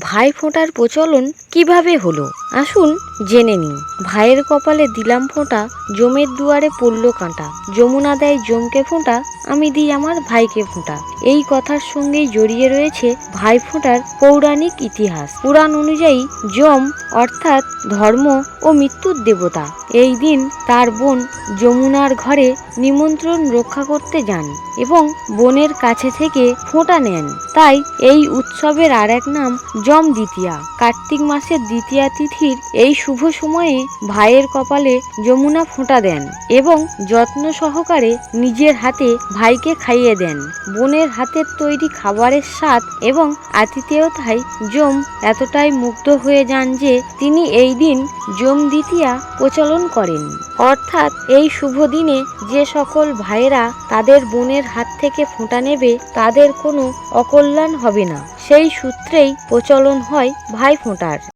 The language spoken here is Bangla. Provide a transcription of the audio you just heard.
ভাই ফোঁটার প্রচলন কীভাবে হলো? আসুন জেনে নিই, ভাইয়ের কপালে দিলাম ফোঁটা জমের দুয়ারে পড়ল কাঁটা। যমুনা দেয় জমকে ফোঁটা, আমি দিই আমার ভাইকে ফোঁটা। এই কথার সঙ্গেই জড়িয়ে রয়েছে ভাই ফোঁটার পৌরাণিক ইতিহাস। পুরাণ অনুযায়ী যম অর্থাৎ ধর্ম ও মৃত্যুর দেবতা। এই দিন তার বোন যমুনার ঘরে নিমন্ত্রণ রক্ষা করতে যান এবং বোনের কাছে থেকে ফোঁটা নেন। তাই এই উৎসবের আর এক নাম যম দ্বিতীয়া। কার্তিক মাসের দ্বিতীয়া তিথির এই শুভ সময়ে ভাইয়ের কপালে যমুনা ফোঁটা দেন এবং যত্ন সহকারে নিজের হাতে ভাইকে খাইয়ে দেন। বোনের হাতের তৈরি খাবারের স্বাদ এবং আতিথেয়তায় যম এতটাই মুগ্ধ হয়ে যান যে তিনি এই দিন যম দ্বিতীয়া প্রচলন করেন। অর্থাৎ এই শুভ দিনে যে সকল ভাইয়েরা তাদের বোনের হাত থেকে ফোঁটা নেবে তাদের কোনো অকল্যাণ হবে না। সেই সূত্রেই প্রচলন হয় ভাই ফোঁটার।